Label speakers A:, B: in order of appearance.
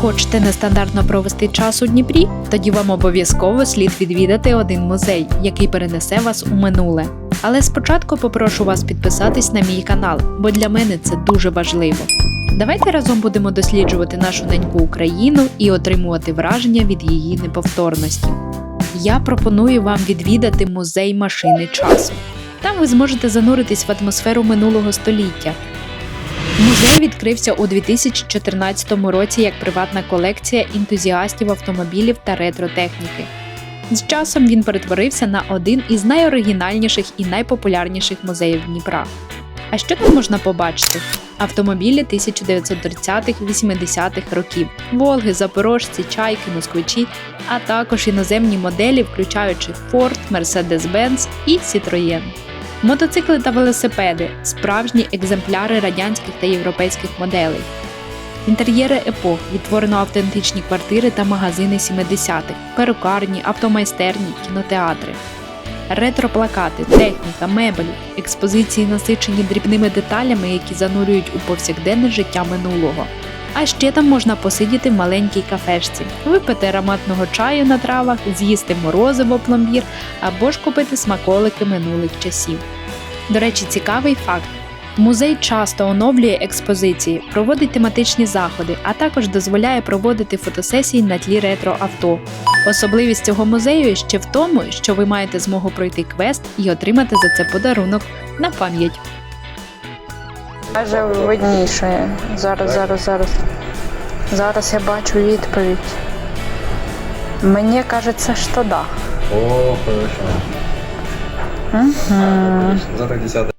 A: Хочете нестандартно провести час у Дніпрі? Тоді вам обов'язково слід відвідати один музей, який перенесе вас у минуле. Але спочатку попрошу вас підписатись на мій канал, бо для мене це дуже важливо. Давайте разом будемо досліджувати нашу неньку Україну і отримувати враження від її неповторності. Я пропоную вам відвідати музей машини часу. Там ви зможете зануритись в атмосферу минулого століття. Музей відкрився у 2014 році як приватна колекція ентузіастів автомобілів та ретротехніки. З часом він перетворився на один із найоригінальніших і найпопулярніших музеїв Дніпра. А що там можна побачити? Автомобілі 1930-80-х років, Волги, Запорожці, Чайки, Москвичі, а також іноземні моделі, включаючи Ford, Mercedes-Benz і Citroën. Мотоцикли та велосипеди справжні екземпляри радянських та європейських моделей. Інтер'єри епох відтворено автентичні квартири та магазини 70-х, перукарні, автомайстерні, кінотеатри. Ретроплакати, техніка, мебелі, експозиції насичені дрібними деталями, які занурюють у повсякденне життя минулого. А ще там можна посидіти в маленькій кафешці, випити ароматного чаю на травах, з'їсти морозиво пломбір або ж купити смаколики минулих часів. До речі, цікавий факт. Музей часто оновлює експозиції, проводить тематичні заходи, а також дозволяє проводити фотосесії на тлі ретро-авто. Особливість цього музею ще в тому, що ви маєте змогу пройти квест і отримати за це подарунок на пам'ять.
B: Каже видніше. Зараз, зараз, зараз. Зараз я бачу відповідь. Мені кажеться, що да.
C: О, хорошо.
B: Угу.
C: Завтра 10